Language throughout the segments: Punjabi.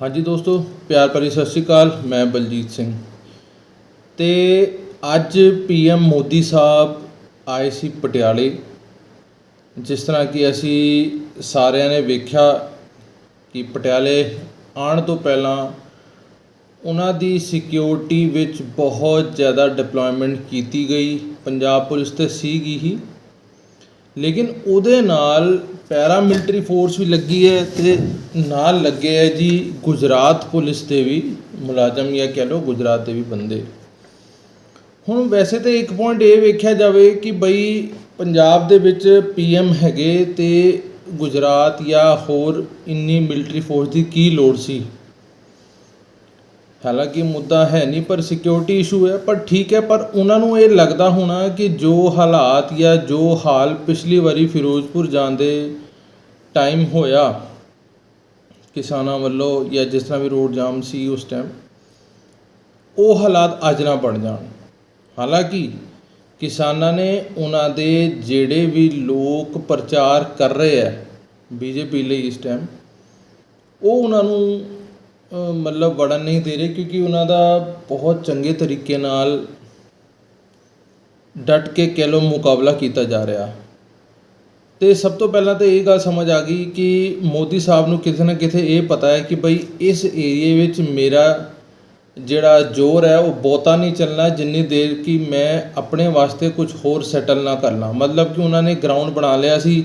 ਹਾਂਜੀ ਦੋਸਤੋ, ਪਿਆਰ ਭਰੀ ਸਤਿ ਸ਼੍ਰੀ ਅਕਾਲ, ਮੈਂ ਬਲਜੀਤ ਸਿੰਘ। ਤੇ ਅੱਜ ਪੀਐਮ ਮੋਦੀ ਸਾਹਿਬ ਆਏ ਸੀ ਪਟਿਆਲੇ, ਜਿਸ ਤਰ੍ਹਾਂ ਕਿ ਅਸੀਂ ਸਾਰਿਆਂ ਨੇ ਵੇਖਿਆ ਕਿ ਪਟਿਆਲੇ ਆਉਣ ਤੋਂ ਪਹਿਲਾਂ ਉਹਨਾਂ ਦੀ ਸਿਕਿਉਰਿਟੀ ਵਿੱਚ ਬਹੁਤ ਜ਼ਿਆਦਾ ਡਿਪਲੋਇਮੈਂਟ ਕੀਤੀ ਗਈ। ਪੰਜਾਬ ਪੁਲਿਸ ਤੇ ਸੀਗੀ ਹੀ। ਲੇਕਿਨ ਉਹਦੇ ਨਾਲ ਪੈਰਾਮਿਲਟਰੀ ਫੋਰਸ ਵੀ ਲੱਗੀ ਹੈ ਤੇ ਨਾਲ ਲੱਗੇ ਹੈ ਜੀ ਗੁਜਰਾਤ ਪੁਲਿਸ ਦੇ ਵੀ, ਮੁਲਾਜ਼ਮ ਜਾਂ ਕਹਿ ਲਓ ਗੁਜਰਾਤ ਦੇ ਵੀ ਬੰਦੇ। ਹੁਣ ਵੈਸੇ ਤਾਂ ਇੱਕ ਪੁਆਇੰਟ ਇਹ ਵੇਖਿਆ ਜਾਵੇ ਕਿ ਬਈ ਪੰਜਾਬ ਦੇ ਵਿੱਚ ਪੀਐਮ ਹੈਗੇ ਤੇ ਗੁਜਰਾਤ ਜਾਂ ਹੋਰ ਇੰਨੀ ਮਿਲਟਰੀ ਫੋਰਸ ਦੀ ਕੀ ਲੋੜ ਸੀ? ਹਾਲਾਂਕਿ ਮੁੱਦਾ ਹੈ ਨਹੀਂ, ਪਰ ਸਿਕਿਉਰਿਟੀ ਇਸ਼ੂ ਹੈ, ਪਰ ਠੀਕ ਹੈ, ਪਰ ਉਹਨਾਂ ਨੂੰ ਇਹ ਲੱਗਦਾ ਹੋਣਾ ਕਿ ਜੋ ਹਾਲਾਤ ਜਾਂ ਜੋ ਹਾਲ ਪਿਛਲੀ ਵਾਰੀ ਫਿਰੋਜ਼ਪੁਰ ਜਾਂਦੇ ਟਾਈਮ ਹੋਇਆ, ਕਿਸਾਨਾਂ ਵੱਲੋਂ ਜਾਂ ਜਿਸ ਤਰ੍ਹਾਂ ਵੀ ਰੋਡ ਜਾਮ ਸੀ ਉਸ ਟਾਈਮ ਉਹ ਹਾਲਾਤ ਅੱਜ ਨਾ ਬਣ ਜਾਣ। ਹਾਲਾਂਕਿ ਕਿਸਾਨਾਂ ਨੇ ਉਹਨਾਂ ਦੇ ਜਿਹੜੇ ਵੀ ਲੋਕ ਪ੍ਰਚਾਰ ਕਰ ਰਹੇ ਹੈ, ਬੀਜੇਪੀ ਲਈ ਇਸ ਟਾਈਮ ਉਹ ਉਹਨਾਂ ਨੂੰ ਮਤਲਬ ਵੜਨ ਨਹੀਂ ਦੇ ਰਹੇ ਕਿਉਂਕਿ ਉਹਨਾਂ ਦਾ ਬਹੁਤ ਚੰਗੇ ਤਰੀਕੇ ਨਾਲ ਡਟ ਕੇ ਕਹਿ ਲਓ ਮੁਕਾਬਲਾ ਕੀਤਾ ਜਾ ਰਿਹਾ। ਤੇ ਸਭ ਤੋਂ ਪਹਿਲਾਂ ਤਾਂ ਇਹ ਗੱਲ ਸਮਝ ਆ ਗਈ ਕਿ ਮੋਦੀ ਸਾਹਿਬ ਨੂੰ ਕਿਤੇ ਨਾ ਕਿਤੇ ਇਹ ਪਤਾ ਹੈ ਕਿ ਬਈ ਇਸ ਏਰੀਏ ਵਿੱਚ ਮੇਰਾ ਜਿਹੜਾ ਜ਼ੋਰ ਹੈ ਉਹ ਬਹੁਤਾ ਨਹੀਂ ਚੱਲਣਾ ਜਿੰਨੀ ਦੇਰ ਕਿ ਮੈਂ ਆਪਣੇ ਵਾਸਤੇ ਕੁਝ ਹੋਰ ਸੈਟਲ ਨਾ ਕਰਨਾ। ਮਤਲਬ ਕਿ ਉਹਨਾਂ ਨੇ ਗਰਾਊਂਡ ਬਣਾ ਲਿਆ ਸੀ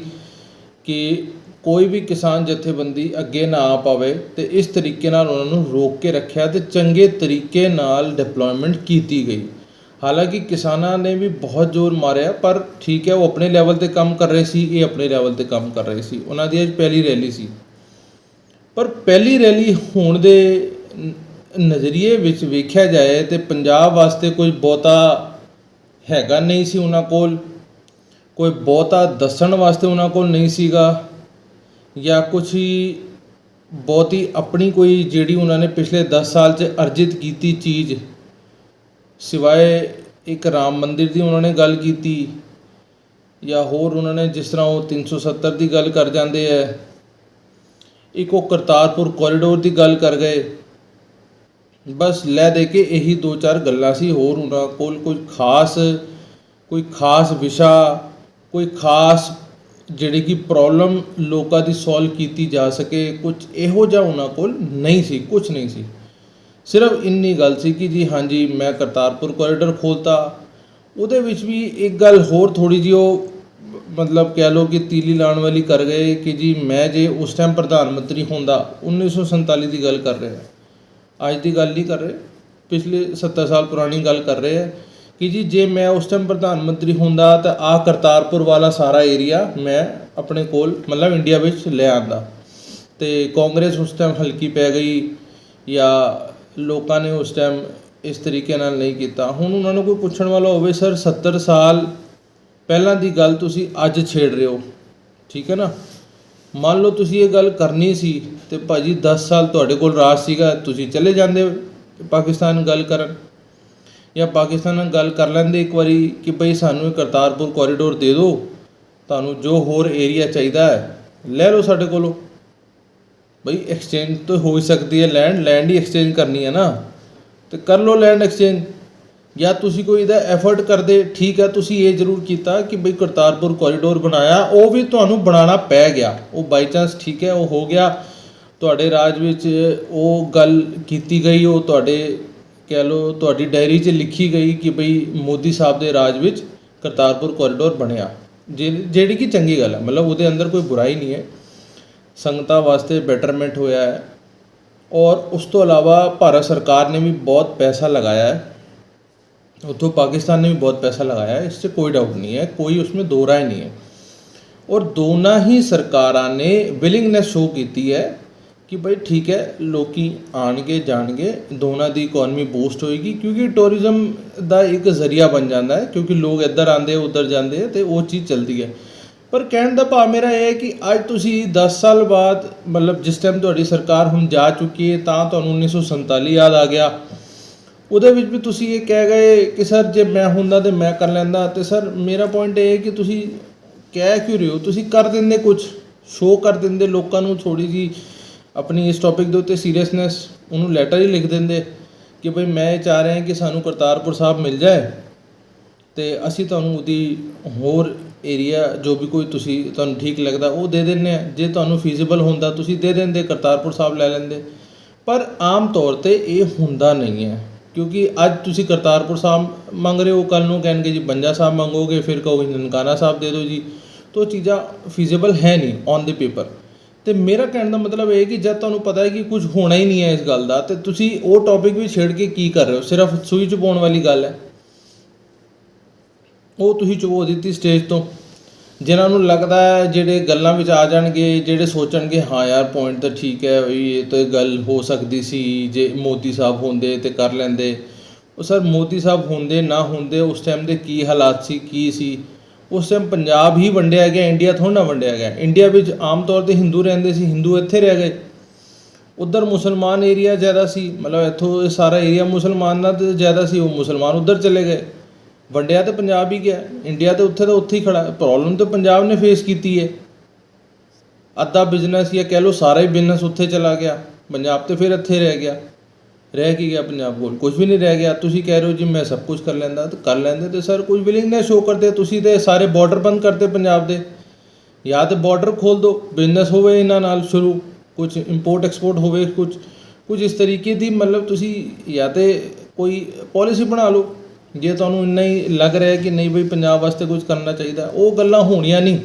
ਕਿ ਕੋਈ ਵੀ ਕਿਸਾਨ ਜਥੇਬੰਦੀ ਅੱਗੇ ਨਾ ਆ ਪਾਵੇ ਤੇ ਇਸ ਤਰੀਕੇ ਨਾਲ ਉਹਨਾਂ ਨੂੰ ਰੋਕ ਕੇ ਰੱਖਿਆ ਤੇ ਚੰਗੇ ਤਰੀਕੇ ਨਾਲ ਡਿਪਲੋਇਮੈਂਟ ਕੀਤੀ ਗਈ। ਹਾਲਾਂਕਿ ਕਿਸਾਨਾਂ ਨੇ ਵੀ ਬਹੁਤ ਜ਼ੋਰ ਮਾਰਿਆ, ਪਰ ਠੀਕ ਹੈ, ਉਹ ਆਪਣੇ ਲੈਵਲ ਤੇ ਕੰਮ ਕਰ ਰਹੇ ਸੀ, ਇਹ ਆਪਣੇ ਲੈਵਲ ਤੇ ਕੰਮ ਕਰ ਰਹੇ ਸੀ। ਉਹਨਾਂ ਦੀ ਅੱਜ ਪਹਿਲੀ ਰੈਲੀ ਸੀ। ਪਰ ਪਹਿਲੀ ਰੈਲੀ ਹੋਣ ਦੇ ਨਜ਼ਰੀਏ ਵਿੱਚ ਵੇਖਿਆ ਜਾਏ ਤੇ ਪੰਜਾਬ ਵਾਸਤੇ ਕੋਈ ਬਹੁਤਾ ਹੈਗਾ ਨਹੀਂ ਸੀ ਉਹਨਾਂ ਕੋਲ। ਕੋਈ ਬਹੁਤਾ ਦੱਸਣ ਵਾਸਤੇ ਉਹਨਾਂ ਕੋਲ ਨਹੀਂ ਸੀਗਾ। ਜਾਂ ਕੁਝ ਹੀ ਬਹੁਤੀ ਆਪਣੀ ਕੋਈ ਜਿਹੜੀ ਉਹਨਾਂ ਨੇ ਪਿਛਲੇ 10 ਸਾਲ 'ਚ ਅਰਜਿਤ ਕੀਤੀ ਚੀਜ਼, ਸਿਵਾਏ ਇੱਕ ਰਾਮ ਮੰਦਿਰ ਦੀ ਉਹਨਾਂ ਨੇ ਗੱਲ ਕੀਤੀ ਜਾਂ ਹੋਰ ਉਹਨਾਂ ਨੇ ਜਿਸ ਤਰ੍ਹਾਂ ਉਹ 370 ਦੀ ਗੱਲ ਕਰ ਜਾਂਦੇ ਐ, ਇੱਕ ਉਹ ਕਰਤਾਰਪੁਰ ਕੋਰੀਡੋਰ ਦੀ ਗੱਲ ਕਰ ਗਏ, ਬਸ ਲੈ ਦੇ ਕੇ ਇਹੀ ਦੋ ਚਾਰ ਗੱਲਾਂ ਸੀ ਹੋਰ ਉਹਨਾਂ ਕੋਲ ਕੋਈ ਖਾਸ ਕੋਈ ਖਾਸ ਵਿਸ਼ਾ, ਕੋਈ ਖਾਸ ਜਿਹੜੀ ਕਿ ਪ੍ਰੋਬਲਮ ਲੋਕਾਂ ਦੀ ਸੋਲਵ ਕੀਤੀ ਜਾ ਸਕੇ ਕੁਝ ਇਹੋ ਜਿਹਾ ਉਹਨਾਂ ਕੋਲ ਨਹੀਂ ਸੀ ਕੁਝ ਨਹੀਂ ਸੀ। ਸਿਰਫ ਇੰਨੀ ਗੱਲ ਸੀ ਕਿ ਜੀ ਹਾਂਜੀ, ਮੈਂ ਕਰਤਾਰਪੁਰ ਕੋਰੀਡੋਰ ਖੋਲਤਾ। ਉਹਦੇ ਵਿੱਚ ਵੀ ਇੱਕ ਗੱਲ ਹੋਰ ਥੋੜੀ ਜਿਹੀ ਉਹ ਮਤਲਬ ਕਹਿ ਲਓ ਕਿ ਤੀਲੀ ਲਾਉਣ ਵਾਲੀ ਕਰ ਗਏ ਕਿ ਜੀ ਮੈਂ ਜੇ ਉਸ ਟਾਈਮ ਪ੍ਰਧਾਨ ਮੰਤਰੀ ਹੁੰਦਾ 1947 ਦੀ ਗੱਲ ਕਰ ਰਿਹਾ। ਅੱਜ ਦੀ ਗੱਲ ਨਹੀਂ ਕਰ ਰਹੇ, ਪਿਛਲੇ 70 ਸਾਲ ਪੁਰਾਣੀ ਗੱਲ ਕਰ ਰਹੇ ਹੈ ਕਿ ਜੀ, ਜੇ ਮੈਂ ਉਸ ਟਾਈਮ ਪ੍ਰਧਾਨ ਮੰਤਰੀ ਹੁੰਦਾ ਤਾਂ ਆ ਕਰਤਾਰਪੁਰ ਵਾਲਾ ਸਾਰਾ ਏਰੀਆ ਮੈਂ ਆਪਣੇ ਕੋਲ ਮਤਲਬ ਇੰਡੀਆ ਵਿੱਚ ਲੈ ਆਂਦਾ। ਤੇ ਕਾਂਗਰਸ ਉਸ ਟਾਈਮ ਹਲਕੀ ਪੈ ਗਈ ਜਾਂ ਲੋਕਾਂ ਨੇ ਉਸ ਟਾਈਮ ਇਸ ਤਰੀਕੇ ਨਾਲ ਨਹੀਂ ਕੀਤਾ। ਹੁਣ ਉਹਨਾਂ ਨੂੰ ਕੋਈ ਪੁੱਛਣ ਵਾਲਾ ਹੋਵੇ ਸਰ 70 ਸਾਲ ਪਹਿਲਾਂ ਦੀ ਗੱਲ ਤੁਸੀਂ ਅੱਜ ਛੇੜ ਰਹੇ ਹੋ। ਠੀਕ ਹੈ ਨਾ? ਮੰਨ ਲਓ ਤੁਸੀਂ ਇਹ ਗੱਲ ਕਰਨੀ ਸੀ ਤੇ ਭਾਜੀ 10 ਸਾਲ ਤੁਹਾਡੇ ਕੋਲ ਰਾਜ ਸੀਗਾ, ਤੁਸੀਂ ਚਲੇ ਜਾਂਦੇ ਪਾਕਿਸਤਾਨ ਗੱਲ ਕਰਨ। ਜਾਂ ਪਾਕਿਸਤਾਨ ਨਾਲ ਗੱਲ ਕਰ ਲੈਂਦੇ ਇੱਕ ਵਾਰੀ ਕਿ ਬਈ ਸਾਨੂੰ ਕਰਤਾਰਪੁਰ ਕੋਰੀਡੋਰ ਦੇ ਦਿਓ। ਤੁਹਾਨੂੰ ਜੋ ਹੋਰ ਏਰੀਆ ਚਾਹੀਦਾ ਹੈ, ਲੈ ਲਓ ਸਾਡੇ ਕੋਲੋਂ। ਬਈ ਐਕਸਚੇਂਜ ਤਾਂ ਹੋ ਹੀ ਸਕਦੀ ਹੈ ਲੈਂਡ ਲੈਂਡ ਹੀ ਐਕਸਚੇਂਜ ਕਰਨੀ ਹੈ ਨਾ। ਤੇ ਕਰ ਲਓ ਲੈਂਡ ਐਕਸਚੇਂਜ ਜਾਂ ਤੁਸੀਂ ਕੋਈ ਇਹਦਾ ਐਫਰਟ ਕਰਦੇ, ਠੀਕ ਹੈ, ਤੁਸੀਂ ਇਹ ਜ਼ਰੂਰ ਕੀਤਾ ਕਿ ਬਈ ਕਰਤਾਰਪੁਰ ਕੋਰੀਡੋਰ ਬਣਾਇਆ। ਉਹ ਵੀ ਤੁਹਾਨੂੰ ਬਣਾਉਣਾ ਪੈ ਗਿਆ। ਉਹ ਬਾਈ ਚਾਂਸ ਠੀਕ ਹੈ, ਉਹ ਹੋ ਗਿਆ। ਤੁਹਾਡੇ ਰਾਜ ਵਿੱਚ ਉਹ ਗੱਲ ਕੀਤੀ ਗਈ, ਉਹ ਤੁਹਾਡੇ ਕਹਿ ਲਓ ਤੁਹਾਡੀ ਡਾਇਰੀ 'ਚ ਲਿਖੀ ਗਈ ਕਿ ਬਈ ਮੋਦੀ ਸਾਹਿਬ ਦੇ ਰਾਜ ਵਿੱਚ ਕਰਤਾਰਪੁਰ ਕੋਰੀਡੋਰ ਬਣਿਆ। ਜਿਹ- ਜਿਹੜੀ ਕਿ ਚੰਗੀ ਗੱਲ ਹੈ, ਮਤਲਬ ਉਹਦੇ ਅੰਦਰ ਕੋਈ ਬੁਰਾਈ ਨਹੀਂ ਹੈ। ਸੰਗਤਾਂ ਵਾਸਤੇ ਬੈਟਰਮੈਂਟ ਹੋਇਆ ਹੈ। ਔਰ ਉਸ ਤੋਂ ਇਲਾਵਾ ਭਾਰਤ ਸਰਕਾਰ ਨੇ ਵੀ ਬਹੁਤ ਪੈਸਾ ਲਗਾਇਆ ਹੈ। ਉੱਥੋਂ ਪਾਕਿਸਤਾਨ ਨੇ ਵੀ ਬਹੁਤ ਪੈਸਾ ਲਗਾਇਆ ਹੈ, ਇਸ 'ਚ ਕੋਈ ਡਾਊਟ ਨਹੀਂ ਹੈ, ਕੋਈ ਉਸमें ਦੋ ਰਾਏ ਨਹੀਂ ਹੈ। ਔਰ ਦੋਨਾਂ ਹੀ ਸਰਕਾਰਾਂ ਨੇ ਵਿਲਿੰਗਨੈਸ ਸ਼ੋ ਕੀਤੀ ਹੈ ਕਿ ਬਈ ਠੀਕ ਹੈ, ਲੋਕੀ ਆਣਗੇ ਜਾਣਗੇ, ਦੋਨਾਂ ਦੀ ਇਕਨੋਮੀ ਬੂਸਟ ਹੋਏਗੀ, ਕਿਉਂਕਿ ਟੂਰਿਜ਼ਮ ਦਾ ਇੱਕ ਜ਼ਰੀਆ ਬਣ ਜਾਂਦਾ ਹੈ, ਕਿਉਂਕਿ ਲੋਕ ਇੱਧਰ ਆਉਂਦੇ, ਉੱਧਰ ਜਾਂਦੇ ਆ ਤੇ ਉਹ ਚੀਜ਼ ਚੱਲਦੀ ਹੈ। ਪਰ ਕਹਿਣ ਦਾ ਭਾਵ ਮੇਰਾ ਇਹ ਹੈ ਕਿ ਅੱਜ ਤੁਸੀਂ 10 ਸਾਲ ਬਾਅਦ ਮਤਲਬ ਜਿਸ ਟਾਈਮ ਤੁਹਾਡੀ ਸਰਕਾਰ ਹੁਣ ਜਾ ਚੁੱਕੀ ਹੈ, ਤਾਂ ਤੁਹਾਨੂੰ 1947 ਯਾਦ ਆ ਗਿਆ। ਉਹਦੇ ਵਿੱਚ ਵੀ ਤੁਸੀਂ ਇਹ ਕਹਿ ਗਏ ਕਿ ਸਰ ਜੇ ਮੈਂ ਹੁੰਦਾ ਤੇ ਮੈਂ ਕਰ ਲੈਂਦਾ, ਤੇ ਸਰ ਮੇਰਾ ਪੁਆਇੰਟ ਇਹ ਹੈ ਕਿ ਤੁਸੀਂ ਕਹਿ ਕਿਉਂ ਰਹੇ ਹੋ? ਤੁਸੀਂ ਕਰ ਦਿੰਦੇ ਕੁਝ ਸ਼ੋਅ ਕਰ ਦਿੰਦੇ ਲੋਕਾਂ ਨੂੰ ਥੋੜੀ ਜੀ ਆਪਣੀ ਇਸ ਟੌਪਿਕ ਦੇ ਉੱਤੇ ਸੀਰੀਅਸਨੈਸ ਉਹਨੂੰ ਲੈਟਰ ਹੀ ਲਿਖ ਦਿੰਦੇ ਕਿ ਭਈ ਮੈਂ ਇਹ ਚਾਹ ਰਿਹਾ ਕਿ ਸਾਨੂੰ ਕਰਤਾਰਪੁਰ ਸਾਹਿਬ ਮਿਲ ਜਾਏ ਤੇ ਅਸੀਂ ਤੁਹਾਨੂੰ ਉਹਦੀ ਹੋਰ ਏਰੀਆ ਜੋ ਵੀ ਕੋਈ ਤੁਸੀਂ ਤੁਹਾਨੂੰ ਠੀਕ ਲੱਗਦਾ ਉਹ ਦੇ ਦਿੰਨੇ ਆ ਜੇ ਤੁਹਾਨੂੰ ਫੀਜ਼ੀਬਲ ਹੁੰਦਾ ਤੁਸੀਂ ਦੇ ਦਿੰਦੇ, ਕਰਤਾਰਪੁਰ ਸਾਹਿਬ ਲੈ ਲੈਂਦੇ। ਪਰ ਆਮ ਤੌਰ ਤੇ ਇਹ ਹੁੰਦਾ ਨਹੀਂ ਹੈ ਕਿਉਂਕਿ ਅੱਜ ਤੁਸੀਂ ਕਰਤਾਰਪੁਰ ਸਾਹਿਬ ਮੰਗ ਰਹੇ ਹੋ ਕੱਲ ਨੂੰ ਕਹਿਣਗੇ ਜੀ ਬੰਜਾ ਸਾਹਿਬ ਮੰਗੋਗੇ, ਫਿਰ ਕਹੋਗੇ ਨਨਕਾਣਾ ਸਾਹਿਬ ਦੇ ਦਿਓ ਜੀ। ਤੋ ਚੀਜ਼ਾਂ ਫੀਜ਼ੀਬਲ ਹੈ ਨਹੀਂ ਔਨ ਦੀ ਪੇਪਰ ਤੇ ਮੇਰਾ ਕਹਿਣ ਦਾ ਮਤਲਬ ਇਹ ਹੈ ਕਿ ਜਦ ਤੁਹਾਨੂੰ ਪਤਾ ਹੈ ਕਿ ਕੁਝ ਹੋਣਾ ਹੀ ਨਹੀਂ ਹੈ ਇਸ ਗੱਲ ਦਾ, ਤੇ ਤੁਸੀਂ ਉਹ ਟੌਪਿਕ ਵੀ ਛੇੜ ਕੇ ਕੀ ਕਰ ਰਹੇ ਹੋ? ਸਿਰਫ ਸੂਈ ਚ ਵਾਲੀ ਗੱਲ ਹੈ। ਉਹ ਤੁਸੀਂ ਚੁਬੋ ਦਿੱਤੀ ਸਟੇਜ ਤੋਂ। ਜਿਨ੍ਹਾਂ ਨੂੰ ਲੱਗਦਾ ਹੈ ਜਿਹੜੇ ਗੱਲਾਂ ਵਿੱਚ ਆ ਜਾਣਗੇ, ਜਿਹੜੇ ਸੋਚਣਗੇ, ਹਾਂ ਯਾਰ ਪੁਆਇੰਟ ਤਾਂ ਠੀਕ ਹੈ ਵੀ ਇਹ ਤਾਂ ਗੱਲ ਹੋ ਸਕਦੀ ਸੀ ਜੇ ਮੋਦੀ ਸਾਹਿਬ ਹੁੰਦੇ ਤੇ ਕਰ ਲੈਂਦੇ। ਉਹ ਸਰ ਮੋਦੀ ਸਾਹਿਬ ਹੁੰਦੇ, ਨਾ ਹੁੰਦੇ, ਉਸ ਟਾਈਮ ਦੇ ਕੀ ਹਾਲਾਤ ਸੀ, ਕੀ ਸੀ? ਉਸ ਟਾਈਮ ਪੰਜਾਬ ਹੀ ਵੰਡਿਆ ਗਿਆ ਇੰਡੀਆ ਥੋੜ੍ਹਾ ਨਾ ਵੰਡਿਆ ਗਿਆ। ਇੰਡੀਆ ਵਿੱਚ ਆਮ ਤੌਰ ਤੇ ਹਿੰਦੂ ਰਹਿੰਦੇ ਸੀ ਹਿੰਦੂ ਇੱਥੇ ਰਹਿ ਗਏ। ਉਧਰ ਮੁਸਲਮਾਨ ਏਰੀਆ ਜ਼ਿਆਦਾ ਸੀ, ਮਤਲਬ ਇੱਥੋਂ ਇਹ ਸਾਰਾ ਏਰੀਆ ਮੁਸਲਮਾਨਾਂ ਦਾ ਜ਼ਿਆਦਾ ਸੀ, ਉਹ ਮੁਸਲਮਾਨ ਉਧਰ ਚਲੇ ਗਏ। ਵੰਡਿਆ ਤੇ ਪੰਜਾਬ ਹੀ ਗਿਆ। ਇੰਡੀਆ ਤੇ ਉੱਥੇ ਤਾਂ ਉੱਥੇ ਹੀ ਖੜਾ। ਪ੍ਰੋਬਲਮ ਤੇ ਪੰਜਾਬ ਨੇ ਫੇਸ ਕੀਤੀ ਹੈ ਅੱਧਾ ਬਿਜ਼ਨਸ ਜਾਂ ਕਹਿ ਲਓ ਸਾਰਾ ਹੀ ਬਿਜ਼ਨਸ ਉੱਥੇ ਚਲਾ ਗਿਆ। ਪੰਜਾਬ ਤੇ ਫਿਰ ਇੱਥੇ ਰਹਿ ਗਿਆ। ਰਹਿ ਕੀ ਗਿਆ ਪੰਜਾਬ ਕੋਲ? ਕੁਝ ਵੀ ਨਹੀਂ ਰਹਿ ਗਿਆ। ਤੁਸੀਂ ਕਹਿ ਰਹੇ ਹੋ ਜੀ, ਮੈਂ ਸਭ ਕੁਝ ਕਰ ਲੈਂਦਾ, ਤਾਂ ਕਰ ਲੈਂਦੇ ਤੇ ਸਰ ਕੋਈ ਵਿਲਿੰਗਨੈਸ ਸ਼ੋ ਕਰਦੇ ਤੁਸੀਂ ਤੇ, ਸਾਰੇ ਬਾਰਡਰ ਬੰਦ ਕਰਤੇ ਪੰਜਾਬ ਦੇ। ਜਾਂ ਤੇ ਬਾਰਡਰ ਖੋਲ ਦਿਓ ਬਿਜ਼ਨਸ ਹੋਵੇ ਇਹਨਾਂ ਨਾਲ ਸ਼ੁਰੂ ਕੁਝ ਇੰਪੋਰਟ ਐਕਸਪੋਰਟ ਹੋਵੇ ਕੁਝ ਕੁਝ ਇਸ ਤਰੀਕੇ ਦੀ ਮਤਲਬ ਤੁਸੀਂ ਜਾਂ ਤੇ ਕੋਈ ਪਾਲਿਸੀ ਬਣਾ ਲਓ। ਜੇ ਤੁਹਾਨੂੰ ਇੰਨਾ ਹੀ ਲੱਗ ਰਿਹਾ ਕਿ ਨਹੀਂ ਬਈ ਪੰਜਾਬ ਵਾਸਤੇ ਕੁਝ ਕਰਨਾ ਚਾਹੀਦਾ, ਉਹ ਗੱਲਾਂ ਹੋਣੀਆਂ ਨਹੀਂ।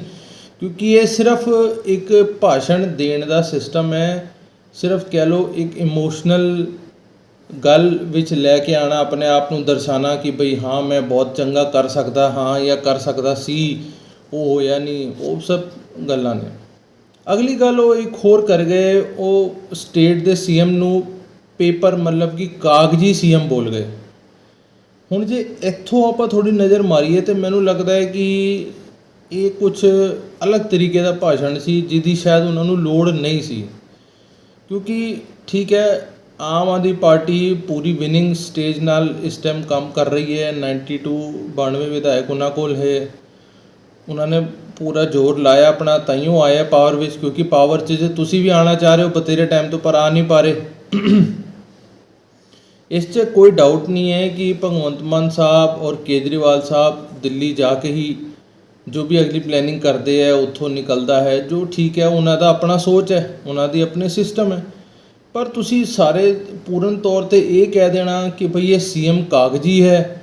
ਕਿਉਂਕਿ ਇਹ ਸਿਰਫ ਇੱਕ ਭਾਸ਼ਣ ਦੇਣ ਦਾ ਸਿਸਟਮ ਹੈ, ਸਿਰਫ ਕਹਿ ਲਓ ਇੱਕ ਇਮੋਸ਼ਨਲ ਗੱਲ ਵਿੱਚ ਲੈ ਕੇ ਆਣਾ, ਆਪਣੇ ਆਪ ਨੂੰ ਦਰਸਾਣਾ ਕਿ ਬਈ ਹਾਂ, ਮੈਂ ਬਹੁਤ ਚੰਗਾ ਕਰ ਸਕਦਾ ਹਾਂ ਜਾਂ ਕਰ ਸਕਦਾ ਸੀ, ਉਹ ਹੋਇਆ ਨਹੀਂ, ਉਹ ਸਭ ਗੱਲਾਂ ਨੇ। ਅਗਲੀ ਗੱਲ ਉਹ ਇੱਕ ਹੋਰ ਕਰ ਗਏ, ਉਹ ਸਟੇਟ ਦੇ ਸੀਐਮ ਨੂੰ ਪੇਪਰ ਮਤਲਬ ਕਿ ਕਾਗਜ਼ੀ ਸੀਐਮ ਬੋਲ ਗਏ। ਹੁਣ ਜੇ ਇੱਥੋਂ ਆਪਾਂ ਥੋੜੀ ਨਜ਼ਰ ਮਾਰੀਏ ਤੇ ਮੈਨੂੰ ਲੱਗਦਾ ਹੈ ਕਿ ਇਹ ਕੁਝ ਅਲੱਗ ਤਰੀਕੇ ਦਾ ਭਾਸ਼ਣ ਸੀ, ਜਿਹਦੀ ਸ਼ਾਇਦ ਉਹਨਾਂ ਨੂੰ ਲੋੜ ਨਹੀਂ ਸੀ। ਕਿਉਂਕਿ ਠੀਕ ਹੈ ਆਮ ਆਦਮੀ ਪਾਰਟੀ ਪੂਰੀ ਵਿਨਿੰਗ ਸਟੇਜ ਨਾਲ ਇਸ ਟਾਈਮ ਕੰਮ ਕਰ ਰਹੀ ਹੈ। 92 92 ਵਿਧਾਇਕ ਉਹਨਾਂ ਕੋਲ ਹੈ। ਉਹਨਾਂ ਨੇ ਪੂਰਾ ਜ਼ੋਰ ਲਾਇਆ ਆਪਣਾ ਤਾਈਓ ਆਇਆ ਪਾਵਰ ਵਿੱਚ, ਕਿਉਂਕਿ ਪਾਵਰ 'ਚ ਜੇ ਤੁਸੀਂ ਵੀ ਆਣਾ ਚਾਹ ਰਹੇ ਹੋ ਬਤੇਰੇ ਟਾਈਮ ਤੋਂ ਪਰ ਆ ਨਹੀਂ ਪਾ ਰਹੇ। ਇਸ 'ਚ ਕੋਈ ਡਾਊਟ ਨਹੀਂ ਹੈ ਕਿ ਭਗਵੰਤ ਮਾਨ ਸਾਹਿਬ ਔਰ ਕੇਜਰੀਵਾਲ ਸਾਹਿਬ ਦਿੱਲੀ ਜਾ ਕੇ ਹੀ ਜੋ ਵੀ ਅਗਲੀ ਪਲੈਨਿੰਗ ਕਰਦੇ ਹੈ ਉੱਥੋਂ ਨਿਕਲਦਾ ਹੈ। ਜੋ ਠੀਕ ਹੈ, ਉਹਨਾਂ ਦਾ ਆਪਣਾ ਸੋਚ ਹੈ, ਉਹਨਾਂ ਦੀ ਆਪਣੇ ਸਿਸਟਮ ਹੈ। ਪਰ ਤੁਸੀਂ ਸਾਰੇ ਪੂਰਨ ਤੌਰ ਤੇ ਇਹ ਕਹਿ ਦੇਣਾ ਕਿ ਭਈ ਇਹ ਸੀਐਮ ਕਾਗਜ਼ੀ ਹੈ,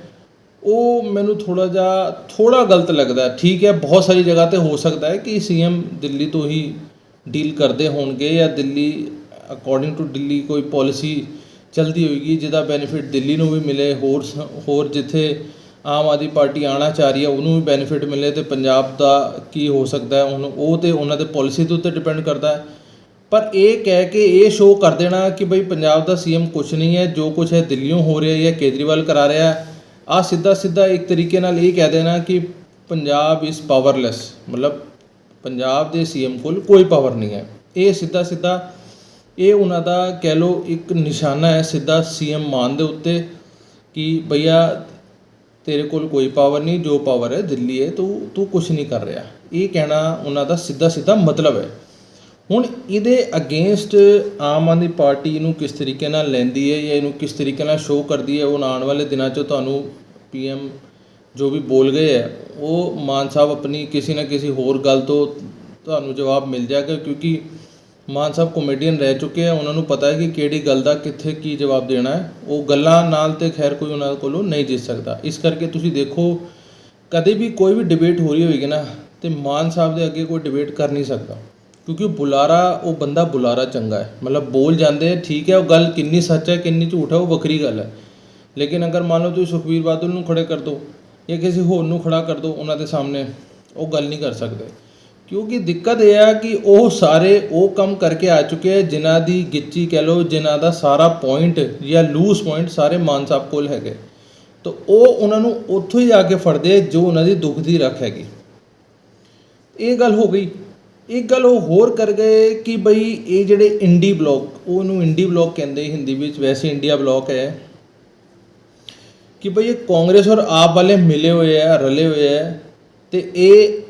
ਉਹ ਮੈਨੂੰ ਥੋੜਾ ਜਿਹਾ ਥੋੜਾ ਗਲਤ ਲੱਗਦਾ ਠੀਕ ਹੈ, ਬਹੁਤ ਸਾਰੀ ਜਗ੍ਹਾ ਤੇ ਹੋ ਸਕਦਾ ਹੈ ਕਿ ਸੀਐਮ ਦਿੱਲੀ ਤੋਂ ਹੀ ਡੀਲ ਕਰਦੇ ਹੋਣਗੇ ਜਾਂ ਦਿੱਲੀ ਅਕੋਰਡਿੰਗ ਟੂ ਦਿੱਲੀ ਕੋਈ ਪਾਲਿਸੀ ਚਲਦੀ ਹੋਏਗੀ, ਜਿਹਦਾ ਬੈਨੀਫਿਟ ਦਿੱਲੀ ਨੂੰ ਵੀ ਮਿਲੇ, ਹੋਰ ਸ- ਹੋਰ ਜਿੱਥੇ ਆਮ ਆਦਮੀ ਪਾਰਟੀ ਆਣਾ ਚਾਹ ਰਹੀ ਹੈ, ਉਹਨੂੰ ਵੀ ਬੈਨੀਫਿਟ ਮਿਲੇ ਤੇ ਪੰਜਾਬ ਦਾ ਕੀ ਹੋ ਸਕਦਾ ਹੈ ਹੁਣ ਉਹ ਤੇ ਉਹਨਾਂ ਦੇ ਪਾਲਿਸੀ ਦੇ ਉੱਤੇ ਡਿਪੈਂਡ ਕਰਦਾ ਹੈ। ਪਰ ਇਹ ਕਹਿ ਕੇ ਇਹ ਸ਼ੋਅ ਕਰ ਦੇਣਾ ਕਿ ਬਈ ਪੰਜਾਬ ਦਾ ਸੀਐਮ ਕੁਝ ਨਹੀਂ ਹੈ, ਜੋ ਕੁਝ ਹੈ ਦਿੱਲੀੋਂ ਹੋ ਰਿਹਾ ਜਾਂ ਕੇਜਰੀਵਾਲ ਕਰਾ ਰਿਹਾ। ਹੈ ਆ ਸਿੱਧਾ ਸਿੱਧਾ ਇੱਕ ਤਰੀਕੇ ਨਾਲ ਇਹ ਕਹਿ ਦੇਣਾ ਕਿ ਪੰਜਾਬ ਇਜ਼ ਪਾਵਰਲੈਸ ਮਤਲਬ ਪੰਜਾਬ ਦੇ ਸੀਐਮ ਕੋਲ ਕੋਈ ਪਾਵਰ ਨਹੀਂ ਹੈ। ਇਹ ਸਿੱਧਾ ਸਿੱਧਾ ਇਹ ਉਹਨਾਂ ਦਾ ਕਹਿ ਲਓ ਇੱਕ ਨਿਸ਼ਾਨਾ ਹੈ ਸਿੱਧਾ ਸੀਐਮ ਮਾਨ ਦੇ ਉੱਤੇ ਕਿ ਭਈਆ ਤੇਰੇ ਕੋਲ ਕੋਈ ਪਾਵਰ ਨਹੀਂ, ਜੋ ਪਾਵਰ ਹੈ ਦਿੱਲੀ ਹੈ, ਤੂੰ ਤੂੰ ਕੁਝ ਨਹੀਂ ਕਰ ਰਿਹਾ। ਇਹ ਕਹਿਣਾ ਉਹਨਾਂ ਦਾ ਸਿੱਧਾ ਸਿੱਧਾ ਮਤਲਬ ਹੈ। ਹੁਣ ਇਹਦੇ ਅਗੇਂਸਟ ਆਮ ਆਦਮੀ ਪਾਰਟੀ ਇਹਨੂੰ ਕਿਸ ਤਰੀਕੇ ਨਾਲ ਲੈਂਦੀ ਹੈ ਜਾਂ ਇਹਨੂੰ ਕਿਸ ਤਰੀਕੇ ਨਾਲ ਸ਼ੋਅ ਕਰਦੀ ਹੈ, ਉਹ ਆਉਣ ਵਾਲੇ ਦਿਨਾਂ 'ਚ ਤੁਹਾਨੂੰ ਪੀਐਮ ਜੋ ਵੀ ਬੋਲ ਗਏ ਹੈ, ਉਹ ਮਾਨ ਸਾਹਿਬ ਆਪਣੀ ਕਿਸੇ ਨਾ ਕਿਸੇ ਹੋਰ ਗੱਲ ਤੋਂ ਤੁਹਾਨੂੰ ਜਵਾਬ ਮਿਲ ਜਾਏਗਾ ਕਿਉਂਕਿ ਮਾਨ ਸਾਹਿਬ ਕਮੇਡੀਅਨ ਰਹਿ ਚੁੱਕੇ ਆ ਉਹਨਾਂ ਨੂੰ ਪਤਾ ਹੈ ਕਿ ਕਿਹੜੀ ਗੱਲ ਦਾ ਕਿੱਥੇ ਕੀ ਜਵਾਬ ਦੇਣਾ ਹੈ, ਉਹ ਗੱਲਾਂ ਨਾਲ ਤੇ ਖੈਰ ਕੋਈ ਉਹਨਾਂ ਕੋਲੋਂ ਨਹੀਂ ਜਿੱਤ ਸਕਦਾ। ਇਸ ਕਰਕੇ ਤੁਸੀਂ ਦੇਖੋ, ਕਦੇ ਵੀ ਕੋਈ ਵੀ ਡਿਬੇਟ ਹੋ ਰਹੀ ਹੋਏਗੀ ਨਾ, ਤੇ ਮਾਨ ਸਾਹਿਬ ਦੇ ਅੱਗੇ ਕੋਈ ਡਿਬੇਟ ਕਰ ਨਹੀਂ ਸਕਦਾ। ਕਿਉਂਕਿ ਉਹ ਬੁਲਾਰਾ ਉਹ ਬੰਦਾ ਬੁਲਾਰਾ ਚੰਗਾ ਹੈ। ਮਤਲਬ ਬੋਲ ਜਾਂਦੇ ਆ, ਠੀਕ ਹੈ ਉਹ ਗੱਲ ਕਿੰਨੀ ਸੱਚ ਹੈ ਕਿੰਨੀ ਝੂਠ ਹੈ ਉਹ ਵੱਖਰੀ ਗੱਲ ਹੈ। ਲੇਕਿਨ ਅਗਰ ਮੰਨ ਲਓ ਤੁਸੀਂ ਸੁਖਬੀਰ ਬਾਦਲ ਨੂੰ ਖੜੇ ਕਰ ਦਿਓ ਜਾਂ ਕਿਸੇ ਹੋਰ ਨੂੰ ਖੜਾ ਕਰ ਦਿਓ ਉਹਨਾਂ ਦੇ ਸਾਹਮਣੇ ਉਹ ਗੱਲ ਨਹੀਂ ਕਰ ਸਕਦੇ। ਕਿਉਂਕਿ ਦਿੱਕਤ ਇਹ ਆ ਕਿ ਉਹ ਸਾਰੇ ਉਹ ਕੰਮ ਕਰਕੇ ਆ ਚੁੱਕੇ ਹੈ ਜਿਨ੍ਹਾਂ ਦੀ ਗਿੱਚੀ ਕਹਿ ਲਓ ਜਿਨ੍ਹਾਂ ਦਾ ਸਾਰਾ ਪੁਆਇੰਟ ਜਾਂ ਲੂਜ਼ ਪੁਆਇੰਟ ਸਾਰੇ ਮਾਨ ਸਾਹਿਬ ਕੋਲ ਹੈਗੇ। ਤਾਂ ਉਹ ਉਹਨਾਂ ਨੂੰ ਉੱਥੋਂ ਹੀ ਆ ਕੇ ਫੜਦੇ ਜੋ ਉਹਨਾਂ ਦੀ ਦੁੱਖ ਦੀ ਰੱਖ ਹੈਗੀ। ਇਹ ਗੱਲ ਹੋ ਗਈ। ਇੱਕ ਗੱਲ ਉਹ ਹੋਰ ਕਰ ਗਏ ਕਿ ਬਈ ਇਹ ਜਿਹੜੇ ਇੰਡੀ ਬਲੌਕ ਉਹਨੂੰ ਇੰਡੀ ਬਲੌਕ ਕਹਿੰਦੇ ਹਿੰਦੀ ਵਿੱਚ, ਵੈਸੇ ਇੰਡੀਆ ਬਲੌਕ ਹੈ। ਕਿ ਬਈ ਇਹ ਕਾਂਗਰਸ ਔਰ ਆਪ ਵਾਲੇ ਮਿਲੇ ਹੋਏ ਆ, ਰਲੇ ਹੋਏ ਆ, ਤੇ ਇਹ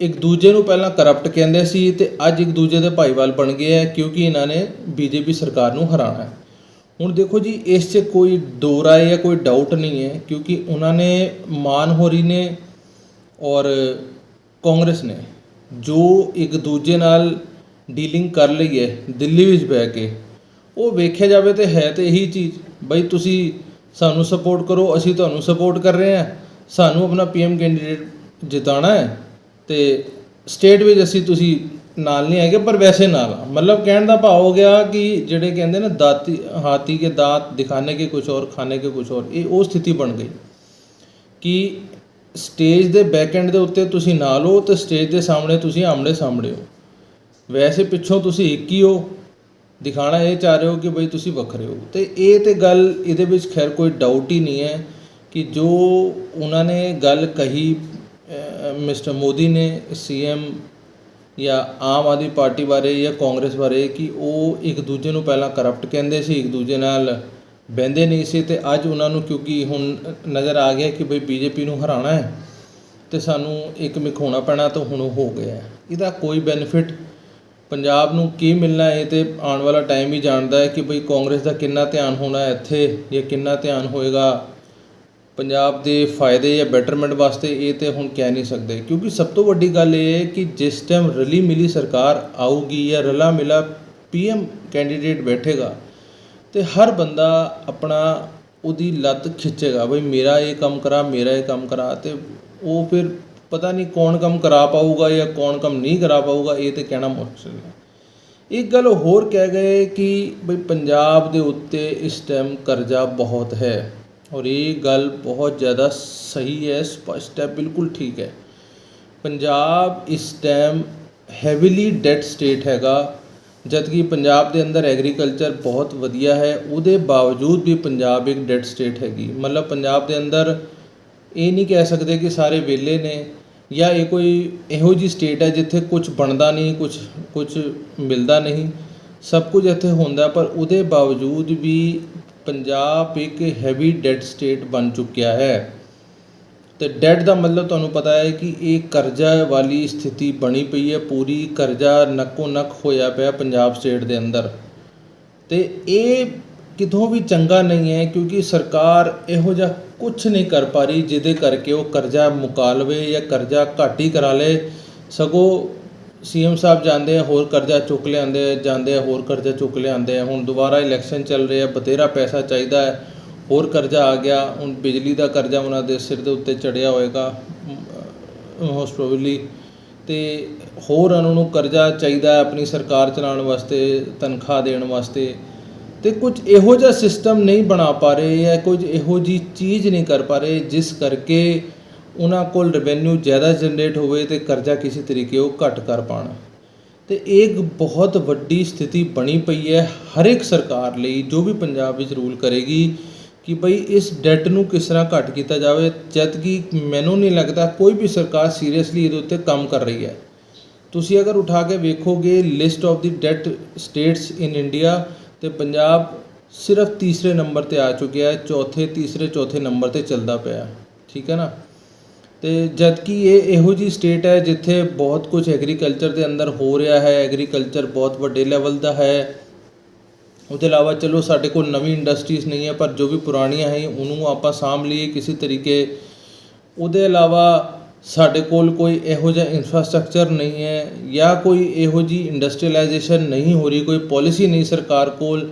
ਇੱਕ ਦੂਜੇ ਨੂੰ ਪਹਿਲਾਂ ਕਰਪਟ ਕਹਿੰਦੇ ਸੀ ਤੇ ਅੱਜ ਇੱਕ ਦੂਜੇ ਦੇ ਭਾਈਵਾਲ ਬਣ ਗਏ ਹੈ ਕਿਉਂਕਿ ਇਹਨਾਂ ਨੇ ਬੀਜੇਪੀ ਸਰਕਾਰ ਨੂੰ ਹਰਾਣਾ ਹੈ ਹੁਣ ਦੇਖੋ ਜੀ, ਇਸ 'ਚ ਕੋਈ ਦੋ ਰਾਏ ਜਾਂ ਕੋਈ ਡਾਊਟ ਨਹੀਂ ਹੈ, ਕਿਉਂਕਿ ਉਹਨਾਂ ਨੇ, ਮਾਨ ਹੋਰੀ ਨੇ ਔਰ ਕਾਂਗਰਸ ਨੇ ਜੋ ਇੱਕ ਦੂਜੇ ਨਾਲ ਡੀਲਿੰਗ ਕਰ ਲਈ ਹੈ, ਦਿੱਲੀ ਵਿੱਚ ਬਹਿ ਕੇ, ਉਹ ਵੇਖਿਆ ਜਾਵੇ ਤੇ ਹੈ ਤੇ ਇਹੀ ਚੀਜ਼, ਬਈ ਤੁਸੀਂ ਸਾਨੂੰ ਸਪੋਰਟ ਕਰੋ, ਅਸੀਂ ਤੁਹਾਨੂੰ ਸਪੋਰਟ ਕਰ ਰਹੇ ਹਾਂ, ਸਾਨੂੰ ਆਪਣਾ ਪੀਐਮ ਕੈਂਡੀਡੇਟ ਜਿਤਾਣਾ ਹੈ, ਤੇ ਸਟੇਟ ਵਿੱਚ ਅਸੀਂ ਤੁਸੀਂ ਨਾਲ ਨਹੀਂ ਹੈਗੇ, ਪਰ ਵੈਸੇ ਨਾਲ ਮਤਲਬ ਕਹਿਣ ਦਾ ਭਾਵ ਹੋ ਗਿਆ ਕਿ ਜਿਹੜੇ ਕਹਿੰਦੇ ਨਾ ਦਾਤੀ, ਹਾਥੀ ਕੇ ਦਾਤ ਦਿਖਾਣੇ ਕੇ ਕੁਝ ਔਰ ਖਾਣੇ ਕੇ ਕੁਝ ਔਰ ਇਹ ਉਹ ਸਥਿਤੀ ਬਣ ਗਈ ਕਿ ਸਟੇਜ ਦੇ ਬੈਕ ਐਂਡ ਦੇ ਉੱਤੇ ਤੁਸੀਂ ਨਾਲ ਹੋ ਤੇ ਸਟੇਜ ਦੇ ਸਾਹਮਣੇ ਤੁਸੀਂ ਆਮਣੇ ਸਾਹਮਣੇ ਹੋ। ਵੈਸੇ ਪਿੱਛੋਂ ਤੁਸੀਂ ਇੱਕ ਹੀ ਹੋ। ਦਿਖਾਣਾ ਇਹ ਚਾਹ ਰਹੇ ਹੋ ਕਿ ਬਈ ਤੁਸੀਂ ਵੱਖਰੇ ਹੋ। ਤੇ ਇਹ ਤੇ ਗੱਲ ਇਹਦੇ ਵਿੱਚ ਖੈਰ ਕੋਈ ਡਾਊਟ ਹੀ ਨਹੀਂ ਹੈ ਕਿ ਜੋ ਉਹਨਾਂ ਨੇ ਗੱਲ ਕਹੀ ਮਿਸਟਰ ਮੋਦੀ ਨੇ ਸੀਐਮ ਜਾਂ ਆਮ ਆਦਮੀ ਪਾਰਟੀ ਬਾਰੇ ਜਾਂ ਕਾਂਗਰਸ ਬਾਰੇ ਕਿ ਉਹ ਇੱਕ ਦੂਜੇ ਨੂੰ ਪਹਿਲਾਂ ਕਰਪਟ ਕਹਿੰਦੇ ਸੀ, ਇੱਕ ਦੂਜੇ ਨਾਲ ਬਹਿੰਦੇ ਨਹੀਂ ਸੀ ਤੇ ਅੱਜ ਉਹਨਾਂ ਨੂੰ ਕਿਉਂਕਿ ਹੁਣ ਨਜ਼ਰ ਆ ਗਿਆ ਕਿ ਬਈ ਬੀਜੇਪੀ ਨੂੰ ਹਰਾਣਾ ਹੈ ਤੇ ਸਾਨੂੰ ਇੱਕ ਮਿਕ ਪੈਣਾ ਤਾਂ ਹੁਣ ਉਹ ਹੋ ਗਿਆ ਇਹਦਾ ਕੋਈ ਬੈਨੀਫਿਟ ਪੰਜਾਬ ਨੂੰ ਕੀ ਮਿਲਣਾ ਹੈ ਇਹ ਤੇ ਆਉਣ ਵਾਲਾ ਟਾਈਮ ਹੀ ਜਾਣਦਾ ਹੈ ਕਿ ਬਈ ਕਾਂਗਰਸ ਦਾ ਕਿੰਨਾ ਧਿਆਨ ਹੋਣਾ ਹੈ ਇੱਥੇ ਜਾਂ ਕਿੰਨਾ ਧਿਆਨ ਹੋਏਗਾ। ਪੰਜਾਬ ਦੇ ਫਾਇਦੇ ਜਾਂ ਬੈਟਰਮੈਂਟ ਵਾਸਤੇ ਇਹ ਤੇ ਹੁਣ ਕਹਿ ਨਹੀਂ ਸਕਦੇ। ਕਿਉਂਕਿ ਸਭ ਤੋਂ ਵੱਡੀ ਗੱਲ ਇਹ ਹੈ ਕਿ ਜਿਸ ਟਾਈਮ ਰਲੀ ਮਿਲੀ ਸਰਕਾਰ ਆਊਗੀ ਜਾਂ ਰਲਾ ਮਿਲਾ ਪੀਐਮ ਕੈਂਡੀਡੇਟ ਬੈਠੇਗਾ ਅਤੇ ਹਰ ਬੰਦਾ ਆਪਣਾ ਉਹਦੀ ਲੱਤ ਖਿੱਚੇਗਾ, ਬਈ ਮੇਰਾ ਇਹ ਕੰਮ ਕਰਾ, ਮੇਰਾ ਇਹ ਕੰਮ ਕਰਾ ਅਤੇ ਉਹ ਫਿਰ ਪਤਾ ਨਹੀਂ ਕੌਣ ਕੰਮ ਕਰਾ ਪਾਊਗਾ ਜਾਂ ਕੌਣ ਕੰਮ ਨਹੀਂ ਕਰਾ ਪਾਊਗਾ, ਇਹ ਤਾਂ ਕਹਿਣਾ ਮੁਸ਼ਕਿਲ ਹੈ। ਇੱਕ ਗੱਲ ਹੋਰ ਕਹਿ ਗਏ ਕਿ ਬਈ ਪੰਜਾਬ ਦੇ ਉੱਤੇ ਇਸ ਟਾਈਮ ਕਰਜ਼ਾ ਬਹੁਤ ਹੈ ਔਰ ਇਹ ਗੱਲ ਬਹੁਤ ਜ਼ਿਆਦਾ ਸਹੀ ਹੈ ਸਪਸ਼ਟ ਹੈ ਬਿਲਕੁਲ ਠੀਕ ਹੈ। ਪੰਜਾਬ ਇਸ ਟਾਈਮ ਹੈਵੀਲੀ ਡੈਟ ਸਟੇਟ ਹੈਗਾ ਜਦਕਿ ਪੰਜਾਬ ਦੇ ਅੰਦਰ ਐਗਰੀਕਲਚਰ ਬਹੁਤ ਵਧੀਆ ਹੈ, ਉਹਦੇ ਬਾਵਜੂਦ ਵੀ ਪੰਜਾਬ ਇੱਕ ਡੈਟ ਸਟੇਟ ਹੈਗੀ। ਮਤਲਬ ਪੰਜਾਬ ਦੇ ਅੰਦਰ ਇਹ ਨਹੀਂ ਕਹਿ ਸਕਦੇ ਕਿ ਸਾਰੇ ਵਿਹਲੇ ਨੇ ਜਾਂ ਇਹ ਕੋਈ ਇਹੋ ਜੀ ਸਟੇਟ ਹੈ ਜਿੱਥੇ ਕੁਝ ਬਣਦਾ ਨਹੀਂ ਕੁਝ ਕੁਝ ਮਿਲਦਾ ਨਹੀਂ। ਸਭ ਕੁਝ ਇੱਥੇ ਹੁੰਦਾ, ਪਰ ਉਹਦੇ ਬਾਵਜੂਦ ਵੀ ਪੰਜਾਬ ਇੱਕ ਹੈਵੀ ਡੈਟ ਸਟੇਟ ਬਣ ਚੁੱਕਿਆ ਹੈ। ਤੇ ਡੈਟ ਦਾ ਮਤਲਬ ਤੁਹਾਨੂੰ ਪਤਾ ਹੈ ਕਿ ਇਹ ਕਰਜ਼ਾ ਵਾਲੀ ਸਥਿਤੀ ਬਣੀ ਪਈ ਹੈ, ਪੂਰੀ ਕਰਜ਼ਾ ਨੱਕੋ ਨੱਕ ਹੋਇਆ ਪਿਆ ਪੰਜਾਬ ਸਟੇਟ ਦੇ ਅੰਦਰ। ਤੇ ਇਹ ਕਿਤੋਂ ਵੀ ਚੰਗਾ ਨਹੀਂ ਹੈ ਕਿਉਂਕਿ ਸਰਕਾਰ ਇਹੋ ਜਿਹਾ ਕੁਝ ਨਹੀਂ ਕਰ ਪਾ ਰਹੀ ਜਿਹਦੇ ਕਰਕੇ ਉਹ ਕਰਜ਼ਾ ਮੁਕਾ ਲਵੇ ਜਾਂ ਕਰਜ਼ਾ ਘੱਟ ਹੀ ਕਰਾ ਲੇ। ਸਗੋਂ ਸੀਐਮ ਸਾਹਿਬ ਜਾਂਦੇ ਆ, ਹੋਰ ਕਰਜ਼ਾ ਚੁੱਕ ਲਿਆਂਦੇ ਜਾਂਦੇ ਆ, ਹੋਰ ਕਰਜ਼ਾ ਚੁੱਕ ਲਿਆਂਦੇ ਆ। ਹੁਣ ਦੁਬਾਰਾ ਇਲੈਕਸ਼ਨ ਚੱਲ ਰਿਹਾ ਬਥੇਰਾ ਪੈਸਾ ਚਾਹੀਦਾ ਹੈ। ਹੋਰ ਕਰਜ਼ਾ ਆ ਗਿਆ, ਹੁਣ ਬਿਜਲੀ ਦਾ ਕਰਜ਼ਾ ਉਹਨਾਂ ਦੇ ਸਿਰ ਦੇ ਉੱਤੇ ਚੜਿਆ ਹੋਏਗਾ ਮੋਸਟ ਪ੍ਰੋਬਬਲੀ ਤੇ ਹੋਰ ਉਹਨਾਂ ਨੂੰ ਕਰਜ਼ਾ ਚਾਹੀਦਾ ਆਪਣੀ ਸਰਕਾਰ ਚਲਾਉਣ ਵਾਸਤੇ, ਤਨਖਾਹ ਦੇਣ ਵਾਸਤੇ। ਤੇ ਕੁਝ ਇਹੋ ਜਿਹਾ ਸਿਸਟਮ ਨਹੀਂ ਬਣਾ ਪਾ ਰਹੇ ਜਾਂ ਕੁਝ ਇਹੋ ਜੀ ਚੀਜ਼ ਨਹੀਂ ਕਰ ਪਾ ਰਹੇ, ਜਿਸ ਕਰਕੇ ਉਹਨਾਂ ਕੋਲ ਰੈਵਨਿਊ ਜ਼ਿਆਦਾ ਜਨਰੇਟ ਹੋਵੇ ਤੇ ਕਰਜ਼ਾ ਕਿਸੇ ਤਰੀਕੇ ਉਹ ਘੱਟ ਕਰ ਪਾਣ। ਤੇ ਇਹ ਬਹੁਤ ਵੱਡੀ ਸਥਿਤੀ ਬਣੀ ਪਈ ਹੈ ਹਰ ਇੱਕ ਸਰਕਾਰ ਲਈ, ਜੋ ਵੀ ਪੰਜਾਬ ਵਿੱਚ ਰੂਲ ਕਰੇਗੀ। ਕਿ ਭਈ ਇਸ ਡੈਟ ਨੂੰ ਕਿਸ ਤਰ੍ਹਾਂ ਘੱਟ ਕੀਤਾ ਜਾਵੇ ਜਦ ਕਿ ਮੈਨੂੰ ਨਹੀਂ ਲੱਗਦਾ ਕੋਈ ਵੀ ਸਰਕਾਰ ਸੀਰੀਅਸਲੀ ਇਹਦੇ ਉੱਤੇ ਕੰਮ ਕਰ ਰਹੀ ਹੈ। ਤੁਸੀਂ ਅਗਰ ਉਠਾ ਕੇ ਵੇਖੋਗੇ list of the that states in India ਤੇ ਪੰਜਾਬ ਸਿਰਫ ਤੀਸਰੇ ਨੰਬਰ ਤੇ ਆ ਚੁੱਕਿਆ ਹੈ, ਚੌਥੇ, ਤੀਸਰੇ, ਚੌਥੇ ਨੰਬਰ ਤੇ ਚੱਲਦਾ ਪਿਆ ਠੀਕ ਹੈ ਨਾ? ਤੇ ਜਦ ਕਿ ਇਹ ਇਹੋ ਜੀ ਸਟੇਟ ਹੈ ਜਿੱਥੇ ਬਹੁਤ ਕੁਝ ਐਗਰੀਕਲਚਰ ਦੇ ਅੰਦਰ ਹੋ ਰਿਹਾ ਹੈ ਐਗਰੀਕਲਚਰ ਬਹੁਤ ਵੱਡੇ ਲੈਵਲ ਦਾ ਹੈ ਉਹਦੇ ਇਲਾਵਾ ਚਲੋ ਸਾਡੇ ਕੋਲ ਨਵੀਂ ਇੰਡਸਟਰੀਜ਼ ਨਹੀਂ ਹੈ, ਪਰ ਜੋ ਵੀ ਪੁਰਾਣੀਆਂ ਹੈ, ਉਹਨੂੰ ਆਪਾਂ ਸਾਂਭ ਲਈਏ ਕਿਸੇ ਤਰੀਕੇ। ਉਹਦੇ ਇਲਾਵਾ ਸਾਡੇ ਕੋਲ ਕੋਈ ਇਹੋ ਜਿਹਾ ਇਨਫਰਾਸਟ੍ਰਕਚਰ ਨਹੀਂ ਹੈ ਜਾਂ ਕੋਈ ਇਹੋ ਜੀ ਇੰਡਸਟਰੀਅਲਾਈਜੇਸ਼ਨ ਨਹੀਂ ਹੋ ਰਹੀ, ਕੋਈ ਪਾਲਿਸੀ ਨਹੀਂ ਸਰਕਾਰ ਕੋਲ,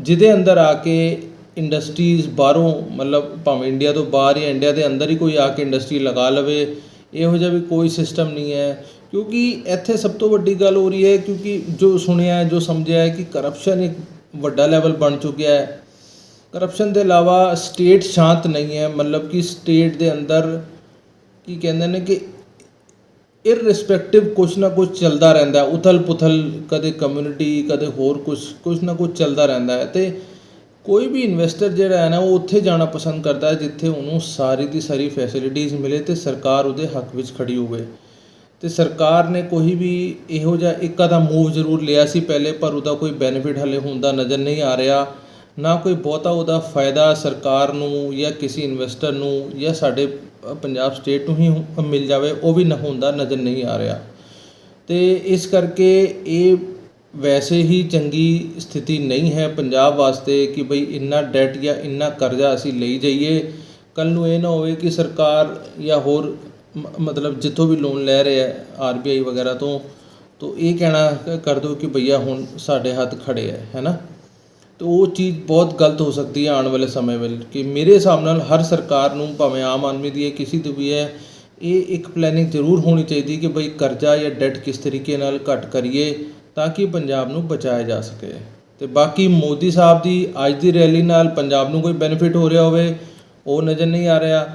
ਜਿਹਦੇ ਅੰਦਰ ਆ ਕੇ ਇੰਡਸਟਰੀਜ਼ ਬਾਹਰੋਂ, ਮਤਲਬ ਭਾਵੇਂ ਇੰਡੀਆ ਤੋਂ ਬਾਹਰ ਜਾਂ ਇੰਡੀਆ ਦੇ ਅੰਦਰ ਹੀ ਕੋਈ ਆ ਕੇ ਇੰਡਸਟਰੀ ਲਗਾ ਲਵੇ, ਇਹੋ ਜਿਹਾ ਵੀ ਕੋਈ ਸਿਸਟਮ ਨਹੀਂ ਹੈ। ਕਿਉਂਕਿ ਇੱਥੇ ਸਭ ਤੋਂ ਵੱਡੀ ਗੱਲ ਹੋ ਰਹੀ ਹੈ, ਕਿਉਂਕਿ ਜੋ ਸੁਣਿਆ, ਜੋ ਸਮਝਿਆ ਹੈ ਕਿ ਕਰਪਸ਼ਨ ਇੱਕ ਵੱਡਾ ਲੈਵਲ ਬਣ ਚੁੱਕਿਆ ਹੈ। ਕਰਪਸ਼ਨ ਦੇ ਇਲਾਵਾ ਸਟੇਟ ਸ਼ਾਂਤ ਨਹੀਂ ਹੈ। ਮਤਲਬ ਕਿ ਸਟੇਟ ਦੇ ਅੰਦਰ ਕੀ ਕਹਿੰਦੇ ਨੇ ਕਿ ਇਰਰਿਸਪੈਕਟਿਵ ਕੁਛ ਨਾ ਕੁਛ ਚੱਲਦਾ ਰਹਿੰਦਾ ਉਥਲ ਪੁਥਲ ਕਦੇ ਕਮਿਊਨਿਟੀ ਕਦੇ ਹੋਰ ਕੁਛ ਕੁਛ ਨਾ ਕੁਛ ਚੱਲਦਾ ਰਹਿੰਦਾ ਹੈ ਤੇ ਕੋਈ ਵੀ ਇਨਵੈਸਟਰ ਜਿਹੜਾ ਹੈ ਨਾ, ਉਹ ਉੱਥੇ ਜਾਣਾ ਪਸੰਦ ਕਰਦਾ ਹੈ ਜਿੱਥੇ ਉਹਨੂੰ ਸਾਰੀ ਦੀ ਸਾਰੀ ਫੈਸਿਲਿਟੀਜ਼ ਮਿਲੇ ਤੇ ਸਰਕਾਰ ਉਹਦੇ ਹੱਕ ਵਿੱਚ ਖੜੀ ਹੋਵੇ। ਤੇ ਸਰਕਾਰ ਨੇ ਕੋਈ ਵੀ ਇਹੋ ਜਿਹਾ ਇੱਕ ਆਦਾ ਮੂਵ ਜ਼ਰੂਰ ਲਿਆ ਸੀ ਪਹਿਲੇ, ਪਰ ਉਹਦਾ ਕੋਈ ਬੈਨੀਫਿਟ ਹਲੇ ਹੁੰਦਾ ਨਜ਼ਰ ਨਹੀਂ ਆ ਰਿਹਾ। ਨਾ ਕੋਈ ਬਹੁਤਾ ਉਹਦਾ ਫਾਇਦਾ ਸਰਕਾਰ ਨੂੰ ਜਾਂ ਕਿਸੇ ਇਨਵੈਸਟਰ ਨੂੰ ਜਾਂ ਸਾਡੇ ਪੰਜਾਬ ਸਟੇਟ ਨੂੰ ਹੀ ਮਿਲ ਜਾਵੇ, ਉਹ ਵੀ ਨਾ ਹੁੰਦਾ ਨਜ਼ਰ ਨਹੀਂ ਆ ਰਿਹਾ। ਤੇ ਇਸ ਕਰਕੇ ਇਹ ਵੈਸੇ ਹੀ ਚੰਗੀ ਸਥਿਤੀ ਨਹੀਂ ਹੈ ਪੰਜਾਬ ਵਾਸਤੇ ਕਿ ਭਈ ਇੰਨਾ ਡੈਟ ਜਾਂ ਇੰਨਾ ਕਰਜ਼ਾ ਅਸੀਂ ਲਈ ਜਾਈਏ। ਕੱਲ ਨੂੰ ਇਹ ਨਾ ਹੋਵੇ ਕਿ ਸਰਕਾਰ ਜਾਂ ਹੋਰ ਮਤਲਬ ਜਿੱਥੋਂ ਵੀ ਲੋਨ ਲੈ ਰਹੇ ਹੈ ਆਰਬੀਆਈ ਵਗੈਰਾ ਤੋਂ ਤੋਂ ਇਹ ਕਹਿਣਾ ਕਰ ਦਿਓ ਕਿ ਭਈਆ ਹੁਣ ਸਾਡੇ ਹੱਥ ਖੜੇ ਹੈ ਹੈ ਨਾ? ਤੇ ਉਹ ਚੀਜ਼ ਬਹੁਤ ਗਲਤ ਹੋ ਸਕਦੀ ਹੈ ਆਉਣ ਵਾਲੇ ਸਮੇਂ ਵਿੱਚ, ਕਿ ਮੇਰੇ ਹਿਸਾਬ ਨਾਲ ਹਰ ਸਰਕਾਰ ਨੂੰ, ਭਾਵੇਂ ਆਮ ਆਦਮੀ ਦੀ ਹੈ ਕਿਸੇ ਦੀ ਵੀ ਹੈ, ਇਹ ਇੱਕ ਪਲੈਨਿੰਗ ਜ਼ਰੂਰ ਹੋਣੀ ਚਾਹੀਦੀ ਕਿ ਭਈ ਕਰਜ਼ਾ ਜਾਂ ਡੈਟ ਕਿਸ ਤਰੀਕੇ ਨਾਲ ਘੱਟ ਕਰੀਏ ਤਾਂ ਕਿ ਪੰਜਾਬ ਨੂੰ ਬਚਾਇਆ ਜਾ ਸਕੇ। ਤੇ ਬਾਕੀ ਮੋਦੀ ਸਾਹਿਬ ਦੀ ਅੱਜ ਦੀ ਰੈਲੀ ਨਾਲ ਪੰਜਾਬ ਨੂੰ ਕੋਈ ਬੈਨੀਫਿਟ ਹੋ ਰਿਹਾ ਹੋਵੇ, ਉਹ ਨਜ਼ਰ ਨਹੀਂ ਆ ਰਿਹਾ।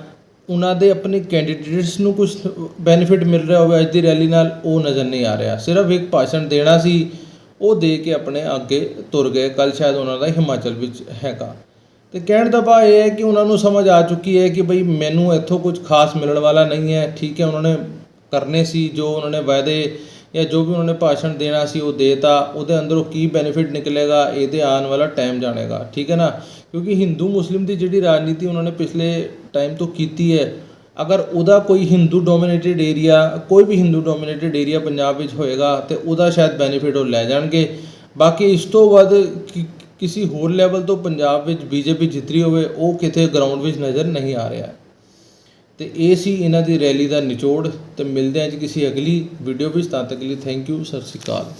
ਉਹਨਾਂ ਦੇ ਆਪਣੇ ਕੈਂਡੀਡੇਟਸ ਨੂੰ ਕੁਝ ਬੈਨੀਫਿਟ ਮਿਲ ਰਿਹਾ ਹੋਵੇ, ਅੱਜ ਦੀ ਰੈਲੀ ਨਾਲ ਉਹ ਨਜ਼ਰ ਨਹੀਂ ਆ ਰਿਹਾ। ਸਿਰਫ ਇੱਕ ਭਾਸ਼ਣ ਦੇਣਾ ਸੀ, ਉਹ ਦੇ ਕੇ ਆਪਣੇ ਅੱਗੇ ਤੁਰ ਗਏ। ਕੱਲ ਸ਼ਾਇਦ ਉਹਨਾਂ ਦਾ ਹਿਮਾਚਲ ਵਿੱਚ ਹੈਗਾ। ਤੇ ਕਹਿਣ ਦਾ ਭਾਵ ਇਹ ਹੈ ਕਿ ਉਹਨਾਂ ਨੂੰ ਸਮਝ ਆ ਚੁੱਕੀ ਹੈ ਕਿ ਬਈ ਮੈਨੂੰ ਇੱਥੋਂ ਕੁਝ ਖਾਸ ਮਿਲਣ ਵਾਲਾ ਨਹੀਂ ਹੈ। ਠੀਕ ਹੈ, ਉਹਨਾਂ ਨੇ ਕਰਨੇ ਸੀ ਜੋ ਉਹਨਾਂ ਨੇ ਵਾਅਦੇ ਜਾਂ ਜੋ ਵੀ ਉਹਨਾਂ ਨੇ ਭਾਸ਼ਣ ਦੇਣਾ ਸੀ ਉਹ ਦੇਤਾ, ਉਹਦੇ ਅੰਦਰੋਂ ਕੀ ਬੈਨੀਫਿਟ ਨਿਕਲੇਗਾ, ਇਹਦੇ ਆਉਣ ਵਾਲਾ ਟਾਈਮ ਜਾਣੇਗਾ, ਠੀਕ ਹੈ ਨਾ? ਕਿਉਂਕਿ ਹਿੰਦੂ ਮੁਸਲਿਮ ਦੀ ਜਿਹੜੀ ਰਾਜਨੀਤੀ ਉਹਨਾਂ ਨੇ ਪਿਛਲੇ ਟਾਈਮ ਤੋਂ ਕੀਤੀ ਹੈ, ਅਗਰ ਉਹਦਾ ਕੋਈ ਹਿੰਦੂ ਡੋਮੀਨੇਟਿਡ ਏਰੀਆ ਕੋਈ ਵੀ ਹਿੰਦੂ ਡੋਮੀਨੇਟਿਡ ਏਰੀਆ ਪੰਜਾਬ ਵਿੱਚ ਹੋਏਗਾ, ਤੇ ਉਹਦਾ ਸ਼ਾਇਦ ਬੈਨੀਫਿਟ ਉਹ ਲੈ ਜਾਣਗੇ। ਬਾਕੀ ਇਸ ਤੋਂ ਵੱਧ ਕਿਸੇ ਹੋਰ ਲੈਵਲ ਤੋਂ ਪੰਜਾਬ ਵਿੱਚ ਬੀਜੇਪੀ ਜਿੱਤ ਰਹੀ ਹੋਵੇ, ਉਹ ਕਿਤੇ ਗਰਾਊਂਡ ਵਿੱਚ ਨਜ਼ਰ ਨਹੀਂ ਆ ਰਿਹਾ। ਤੇ ਇਹ ਸੀ ਇਹਨਾਂ ਦੀ ਰੈਲੀ ਦਾ ਨਿਚੋੜ, ਤੇ ਮਿਲਦੇ ਹਾਂ ਜੀ ਕਿਸੇ ਅਗਲੀ ਵੀਡੀਓ ਵਿੱਚ, ਤਦ ਤੱਕ ਲਈ ਥੈਂਕ ਯੂ ਸਤਿ ਸ਼੍ਰੀ ਅਕਾਲ।